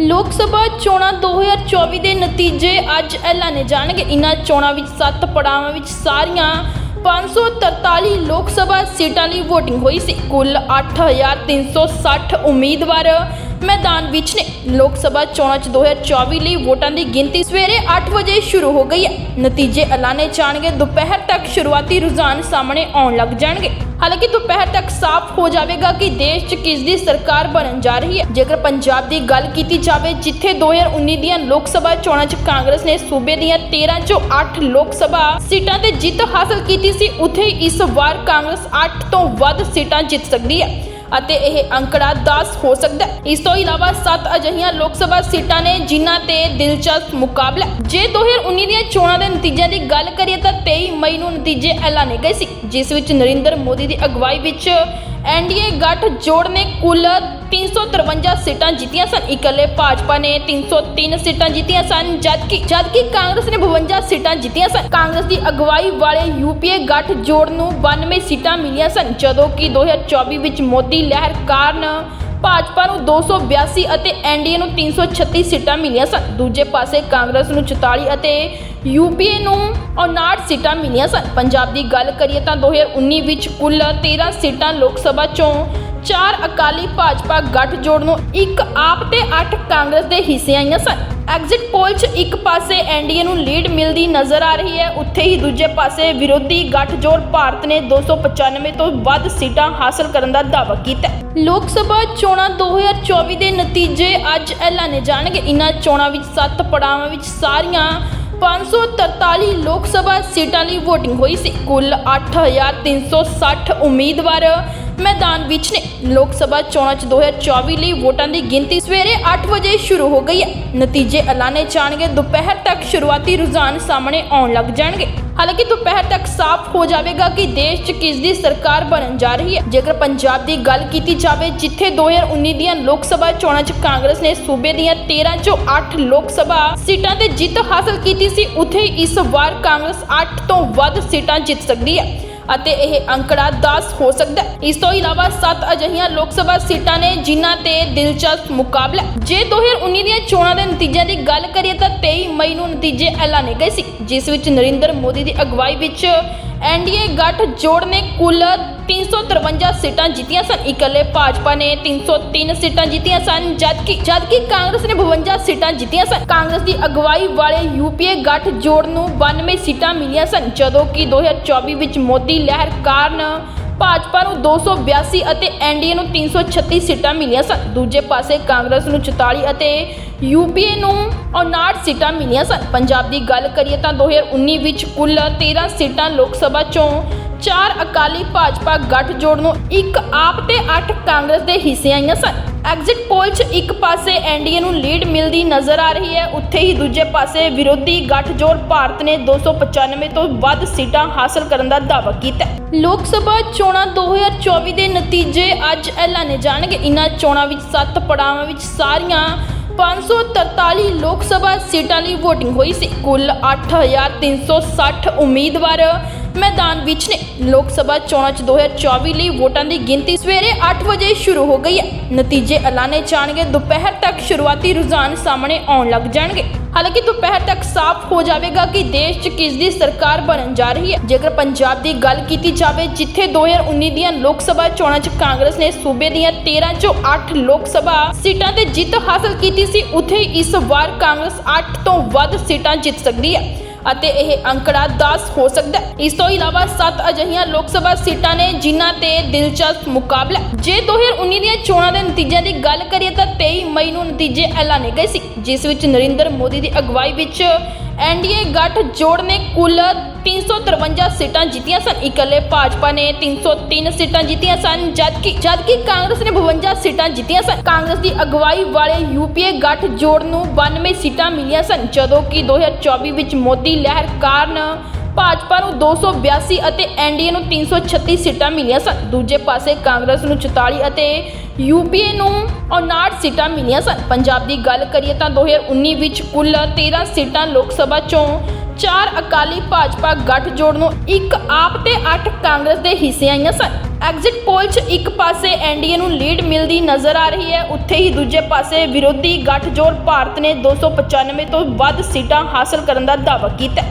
ਲੋਕ ਸਭਾ ਚੋਣਾਂ 2024 ਦੇ ਨਤੀਜੇ ਅੱਜ ਐਲਾਨੇ ਜਾਣਗੇ। ਇਨ੍ਹਾਂ ਚੋਣਾਂ ਵਿੱਚ 7 ਪੜਾਵਾਂ ਵਿੱਚ ਸਾਰੀਆਂ 543 ਲੋਕ ਸਭਾ ਸੀਟਾਂ ਲਈ VOTING ਹੋਈ ਸੀ। ਕੁੱਲ 8360 ਉਮੀਦਵਾਰ ਮੈਦਾਨ ਵਿੱਚ ਨੇ। ਲੋਕ ਸਭਾ ਚੋਣਾਂ 'ਚ 2024 ਲਈ ਵੋਟਾਂ ਦੀ ਗਿਣਤੀ ਸਵੇਰੇ 8 ਵਜੇ ਸ਼ੁਰੂ ਹੋ ਗਈ ਹੈ। ਨਤੀਜੇ ਐਲਾਨੇ ਜਾਣਗੇ। ਦੁਪਹਿਰ ਤੱਕ ਸ਼ੁਰੂਆਤੀ ਰੁਝਾਨ ਸਾਹਮਣੇ ਆਉਣ ਲੱਗ ਜਾਣਗੇ। ਹਾਲਾਂਕਿ ਦੁਪਹਿਰ ਤੱਕ ਸਾਫ਼ ਹੋ ਜਾਵੇਗਾ ਕਿ ਦੇਸ਼ 'ਚ ਕਿਸ ਦੀ ਸਰਕਾਰ ਬਣਨ ਜਾ ਰਹੀ ਹੈ। ਜੇਕਰ ਪੰਜਾਬ ਦੀ ਗੱਲ ਕੀਤੀ ਜਾਵੇ, ਜਿੱਥੇ 2019 ਦੀਆਂ ਲੋਕ ਸਭਾ ਚੋਣਾਂ 'ਚ ਕਾਂਗਰਸ ਨੇ ਸੂਬੇ ਦੀਆਂ 13 ਚੋਂ 8 ਲੋਕ ਸਭਾ ਸੀਟਾਂ ਤੇ ਜਿੱਤ ਹਾਸਲ ਕੀਤੀ ਸੀ, ਉੱਥੇ ਇਸ ਵਾਰ ਕਾਂਗਰਸ 8 ਤੋਂ ਵੱਧ ਸੀਟਾਂ ਜਿੱਤ ਸਕਦੀ ਹੈ। ਅਤੇ ਇਹ ਅੰਕੜਾ 10 ਹੋ ਸਕਦਾ ਹੈ ਇਸ ਤੋਂ ਇਲਾਵਾ 7 ਅਜਿਹੀਆਂ ਲੋਕ ਸਭਾ ਸੀਟਾਂ ਨੇ ਜਿਨ੍ਹਾਂ ਤੇ ਦਿਲਚਸਪ ਮੁਕਾਬਲਾ ਹੈ। ਜੇ 2019 ਦੀਆਂ ਚੋਣਾਂ ਦੇ ਨਤੀਜਿਆਂ ਦੀ ਗੱਲ ਕਰੀਏ ਤਾਂ 23 ਮਈ ਨੂੰ ਨਤੀਜੇ ਐਲਾਨੇ ਗਏ ਸੀ, ਜਿਸ ਵਿੱਚ ਨਰਿੰਦਰ ਮੋਦੀ ਦੀ ਅਗਵਾਈ ਵਿੱਚ ਐਨਡੀਏ ਗੱਠ ਜੋੜ ਨੇ ਕੁੱਲ 353 ਸੀਟਾਂ ਜਿੱਤੀਆਂ ਸਨ। ਇਕੱਲੇ ਭਾਜਪਾ ਨੇ 303 ਸੀਟਾਂ ਜਿੱਤੀਆਂ ਸਨ, ਜਦਕਿ ਜਦਕਿ ਕਾਂਗਰਸ ਨੇ 52 ਸੀਟਾਂ ਜਿੱਤੀਆਂ ਸਨ। ਕਾਂਗਰਸ ਦੀ ਅਗਵਾਈ ਵਾਲੇ ਯੂਪੀਏ ਗੱਠ ਜੋੜ ਨੂੰ 92 ਸੀਟਾਂ ਮਿਲੀਆਂ ਸਨ, ਜਦੋਂ ਕਿ 2024 ਵਿੱਚ ਮੋਦੀ ਲਹਿਰ ਕਾਰਨ ਭਾਜਪਾ ਨੂੰ 282 ਅਤੇ ਐਨਡੀਏ ਨੂੰ 336 ਸੀਟਾਂ ਮਿਲੀਆਂ ਸਨ। ਦੂਜੇ ਪਾਸੇ ਕਾਂਗਰਸ ਨੂੰ 44 ਅਤੇ ਯੂਪੀਏ ਨੂੰ 59 ਸੀਟਾਂ ਮਿਲੀਆਂ ਸਨ। ਪੰਜਾਬ ਦੀ ਗੱਲ ਕਰੀਏ ਤਾਂ 2019 ਵਿੱਚ ਕੁੱਲ 13 ਸੀਟਾਂ ਲੋਕ ਸਭਾ ਚੋਂ ਚਾਰ ਅਕਾਲੀ ਭਾਜਪਾ ਗੱਠਜੋੜ ਨੂੰ ਇੱਕ ਆਪ ਤੇ 8 ਕਾਂਗਰਸ ਦੇ ਹਿੱਸੇ ਆਈਆਂ ਸਨ। ਐਗਜ਼ਿਟ ਪੋਲ 'ਚ ਇੱਕ ਪਾਸੇ ਐਨਡੀਏ ਨੂੰ ਲੀਡ ਮਿਲਦੀ ਨਜ਼ਰ ਆ ਰਹੀ ਹੈ, ਉੱਥੇ ਹੀ ਦੂਜੇ ਪਾਸੇ ਵਿਰੋਧੀ ਗੱਠਜੋੜ ਭਾਰਤ ਨੇ 295 ਤੋਂ ਵੱਧ ਸੀਟਾਂ ਹਾਸਲ ਕਰਨ ਦਾ ਦਾਅਵਾ ਕੀਤਾ ਲੋਕ ਸਭਾ ਚੋਣਾਂ 2024 ਦੇ ਨਤੀਜੇ ਅੱਜ ਐਲਾਨੇ ਜਾਣਗੇ। ਇਨ੍ਹਾਂ ਚੋਣਾਂ ਵਿੱਚ 7 ਪੜਾਵਾਂ ਵਿੱਚ ਸਾਰੀਆਂ 543 ਲੋਕ ਸਭਾ ਸੀਟਾਂ ਲਈ VOTING ਹੋਈ ਸੀ। ਕੁੱਲ 8360 ਉਮੀਦਵਾਰ ਮੈਦਾਨ ਵਿੱਚ ਨੇ। ਲੋਕ ਸਭਾ ਚੋਣਾਂ 'ਚ 2024 ਲਈ ਵੋਟਾਂ ਦੀ ਗਿਣਤੀ ਸਵੇਰੇ 8 ਵਜੇ ਸ਼ੁਰੂ ਹੋ ਗਈ ਹੈ। ਨਤੀਜੇ ਐਲਾਨੇ ਜਾਣਗੇ। ਦੁਪਹਿਰ ਤੱਕ ਸ਼ੁਰੂਆਤੀ ਰੁਝਾਨ ਸਾਹਮਣੇ ਆਉਣ ਲੱਗ ਜਾਣਗੇ। ਹਾਲਾਂਕਿ ਦੁਪਹਿਰ ਤੱਕ ਸਾਫ਼ ਹੋ ਜਾਵੇਗਾ ਕਿ ਦੇਸ਼ 'ਚ ਕਿਸ ਦੀ ਸਰਕਾਰ ਬਣਨ ਜਾ ਰਹੀ ਹੈ। ਜੇਕਰ ਪੰਜਾਬ ਦੀ ਗੱਲ ਕੀਤੀ ਜਾਵੇ, ਜਿੱਥੇ 2019 ਦੀਆਂ ਲੋਕ ਸਭਾ ਚੋਣਾਂ 'ਚ ਕਾਂਗਰਸ ਨੇ ਸੂਬੇ ਦੀਆਂ 13 ਚੋਂ 8 ਲੋਕ ਸਭਾ ਸੀਟਾਂ ਤੇ ਜਿੱਤ ਹਾਸਲ ਕੀਤੀ ਸੀ, ਉੱਥੇ ਇਸ ਵਾਰ ਕਾਂਗਰਸ 8 ਤੋਂ ਵੱਧ ਸੀਟਾਂ ਜਿੱਤ ਸਕਦੀ ਹੈ। ਅਤੇ ਇਹ ਅੰਕੜਾ 10 ਹੋ ਸਕਦਾ ਹੈ ਇਸ ਤੋਂ ਇਲਾਵਾ 7 ਅਜਿਹੀਆਂ ਲੋਕ ਸਭਾ ਸੀਟਾਂ ਨੇ ਜਿਨ੍ਹਾਂ ਤੇ ਦਿਲਚਸਪ ਮੁਕਾਬਲਾ ਹੈ। ਜੇ 2019 ਦੀਆਂ ਚੋਣਾਂ ਦੇ ਨਤੀਜਿਆਂ ਦੀ ਗੱਲ ਕਰੀਏ ਤਾਂ 23 ਮਈ ਨੂੰ ਨਤੀਜੇ ਐਲਾਨੇ ਗਏ ਸੀ ਜਿਸ ਵਿੱਚ ਨਰਿੰਦਰ ਮੋਦੀ ਦੀ ਅਗਵਾਈ ਵਿੱਚ ਐਨਡੀਏ ਗੱਠ ਜੋੜ ਨੇ ਕੁੱਲ 353 ਸੀਟਾਂ ਜਿੱਤੀਆਂ ਸਨ। ਇਕੱਲੇ ਭਾਜਪਾ ਨੇ 303 ਸੀਟਾਂ ਜਿੱਤੀਆਂ ਸਨ, ਜਦਕਿ ਜਦਕਿ ਕਾਂਗਰਸ ਨੇ 52 ਸੀਟਾਂ ਜਿੱਤੀਆਂ ਸਨ। ਕਾਂਗਰਸ ਦੀ ਅਗਵਾਈ ਵਾਲੇ ਯੂਪੀਏ ਗੱਠ ਜੋੜ ਨੂੰ 92 ਸੀਟਾਂ ਮਿਲੀਆਂ ਸਨ, ਜਦੋਂ ਕਿ 2024 ਵਿੱਚ ਮੋਦੀ ਲਹਿਰ ਕਾਰਨ ਭਾਜਪਾ ਨੂੰ 282 ਅਤੇ ਐਨਡੀਏ ਨੂੰ 336 ਸੀਟਾਂ ਮਿਲੀਆਂ ਸਨ। ਦੂਜੇ ਪਾਸੇ ਕਾਂਗਰਸ ਨੂੰ 44 ਅਤੇ ਯੂਪੀਏ ਨੂੰ 59 ਸੀਟਾਂ ਮਿਲੀਆਂ ਸਨ। ਪੰਜਾਬ ਦੀ ਗੱਲ ਕਰੀਏ ਤਾਂ 2019 ਵਿੱਚ ਕੁੱਲ 13 ਸੀਟਾਂ ਲੋਕ ਸਭਾ ਚੋਂ ਚਾਰ ਅਕਾਲੀ ਭਾਜਪਾ ਗੱਠਜੋੜ ਨੂੰ ਇੱਕ ਆਪ ਤੇ 8 ਕਾਂਗਰਸ ਦੇ ਹਿੱਸੇ ਆਈਆਂ ਸਨ। ਐਗਜ਼ਿਟ ਪੋਲ 'ਚ ਇੱਕ ਪਾਸੇ ਐਨਡੀਏ ਨੂੰ ਲੀਡ ਮਿਲਦੀ ਨਜ਼ਰ ਆ ਰਹੀ ਹੈ, ਉੱਥੇ ਹੀ ਦੂਜੇ ਪਾਸੇ ਵਿਰੋਧੀ ਗੱਠਜੋੜ ਭਾਰਤ ਨੇ 295 ਤੋਂ ਵੱਧ ਸੀਟਾਂ ਹਾਸਲ ਕਰਨ ਦਾ ਦਾਅਵਾ ਕੀਤਾ ਲੋਕ ਸਭਾ ਚੋਣਾਂ 2024 ਦੇ ਨਤੀਜੇ ਅੱਜ ਐਲਾਨੇ ਜਾਣਗੇ। ਇਨ੍ਹਾਂ ਚੋਣਾਂ ਵਿੱਚ 7 ਪੜਾਵਾਂ ਵਿੱਚ ਸਾਰੀਆਂ 543 ਲੋਕ ਸਭਾ ਸੀਟਾਂ ਲਈ VOTING ਹੋਈ ਸੀ। ਕੁੱਲ 8360 ਉਮੀਦਵਾਰ ਮੈਦਾਨ ਵਿੱਚ ਨੇ। ਲੋਕ ਸਭਾ ਚੋਣਾਂ 'ਚ 2024 ਲਈ ਵੋਟਾਂ ਦੀ ਗਿਣਤੀ ਸਵੇਰੇ 8 ਵਜੇ ਸ਼ੁਰੂ ਹੋ ਗਈ ਹੈ। ਨਤੀਜੇ ਐਲਾਨੇ ਜਾਣਗੇ। ਦੁਪਹਿਰ ਤੱਕ ਸ਼ੁਰੂਆਤੀ ਰੁਝਾਨ ਸਾਹਮਣੇ ਆਉਣ ਲੱਗ ਜਾਣਗੇ। ਹਾਲਾਂਕਿ ਦੁਪਹਿਰ ਤੱਕ ਸਾਫ਼ ਹੋ ਜਾਵੇਗਾ ਕਿ ਦੇਸ਼ 'ਚ ਕਿਸ ਦੀ ਸਰਕਾਰ ਬਣਨ ਜਾ ਰਹੀ ਹੈ। ਜੇਕਰ ਪੰਜਾਬ ਦੀ ਗੱਲ ਕੀਤੀ ਜਾਵੇ, ਜਿੱਥੇ 2019 ਦੀਆਂ ਲੋਕ ਸਭਾ ਚੋਣਾਂ 'ਚ ਕਾਂਗਰਸ ਨੇ ਸੂਬੇ ਦੀਆਂ 13 ਚੋਂ 8 ਲੋਕ ਸਭਾ ਸੀਟਾਂ ਤੇ ਜਿੱਤ ਹਾਸਲ ਕੀਤੀ ਸੀ, ਉੱਥੇ ਇਸ ਵਾਰ ਕਾਂਗਰਸ 8 ਤੋਂ ਵੱਧ ਸੀਟਾਂ ਜਿੱਤ ਸਕਦੀ ਹੈ। ਅਤੇ ਇਹ ਅੰਕੜਾ 10 ਹੋ ਸਕਦਾ ਹੈ ਇਸ ਤੋਂ ਇਲਾਵਾ 7 ਅਜਿਹੀਆਂ ਲੋਕ ਸਭਾ ਸੀਟਾਂ ਨੇ ਜਿਨ੍ਹਾਂ ਤੇ ਦਿਲਚਸਪ ਮੁਕਾਬਲਾ ਹੈ। ਜੇ 2019 ਦੀਆਂ ਚੋਣਾਂ ਦੇ ਨਤੀਜਿਆਂ ਦੀ ਗੱਲ ਕਰੀਏ ਤਾਂ 23 ਮਈ ਨੂੰ ਨਤੀਜੇ ਐਲਾਨੇ ਗਏ ਸੀ, ਜਿਸ ਵਿੱਚ ਨਰਿੰਦਰ ਮੋਦੀ ਦੀ ਅਗਵਾਈ ਵਿੱਚ ਐਨਡੀਏ ਗੱਠ ਜੋੜ ਨੇ ਕੁੱਲ 353 ਸੀਟਾਂ ਜਿੱਤੀਆਂ ਸਨ। ਇਕੱਲੇ ਭਾਜਪਾ ਨੇ 303 ਸੀਟਾਂ ਜਿੱਤੀਆਂ ਸਨ, ਜਦਕਿ ਜਦਕਿ ਕਾਂਗਰਸ ਨੇ 52 ਸੀਟਾਂ ਜਿੱਤੀਆਂ ਸਨ। ਕਾਂਗਰਸ ਦੀ ਅਗਵਾਈ ਵਾਲੇ ਯੂਪੀਏ ਗੱਠ ਜੋੜ ਨੂੰ 92 ਸੀਟਾਂ ਮਿਲੀਆਂ ਸਨ, ਜਦੋਂ ਕਿ 2024 ਵਿੱਚ ਮੋਦੀ ਲਹਿਰ ਕਾਰਨ ਭਾਜਪਾ ਨੂੰ 282 ਅਤੇ ਐਨਡੀਏ ਨੂੰ 336 ਸੀਟਾਂ ਮਿਲੀਆਂ ਸਨ। ਦੂਜੇ ਪਾਸੇ ਕਾਂਗਰਸ ਨੂੰ 44 ਅਤੇ ਯੂਪੀਏ ਨੂੰ 59 ਸੀਟਾਂ ਮਿਲੀਆਂ ਸਨ। ਪੰਜਾਬ ਦੀ ਗੱਲ ਕਰੀਏ ਤਾਂ 2019 ਵਿੱਚ ਕੁੱਲ 13 ਸੀਟਾਂ ਲੋਕ ਸਭਾ ਚੋਂ ਚਾਰ ਅਕਾਲੀ ਭਾਜਪਾ ਗੱਠਜੋੜ ਨੂੰ ਇੱਕ ਆਪ ਤੇ ਅੱਠ ਕਾਂਗਰਸ ਦੇ ਹਿੱਸੇ ਆਈਆਂ ਸਨ। ਐਗਜ਼ਿਟ ਪੋਲ 'ਚ ਇੱਕ ਪਾਸੇ ਐਨਡੀਏ ਨੂੰ ਲੀਡ ਮਿਲਦੀ ਨਜ਼ਰ ਆ ਰਹੀ ਹੈ, ਉੱਥੇ ਹੀ ਦੂਜੇ ਪਾਸੇ ਵਿਰੋਧੀ ਗੱਠਜੋੜ ਭਾਰਤ ਨੇ 295 ਤੋਂ ਵੱਧ ਸੀਟਾਂ ਹਾਸਲ ਕਰਨ ਦਾ ਦਾਅਵਾ ਕੀਤਾ।